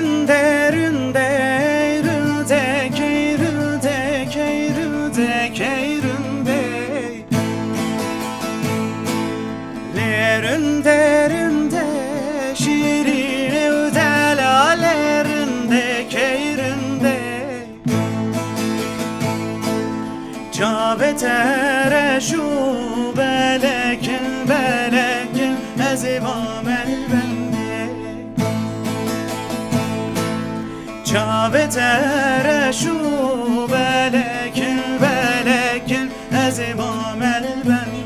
Ründe ründe ründe key ründe key ründe key ründe Leründe ründe şirin evdelalerinde keyründe Cabetere şu belekin belekin چاوت رشو بلکن بلکن از بامل بمی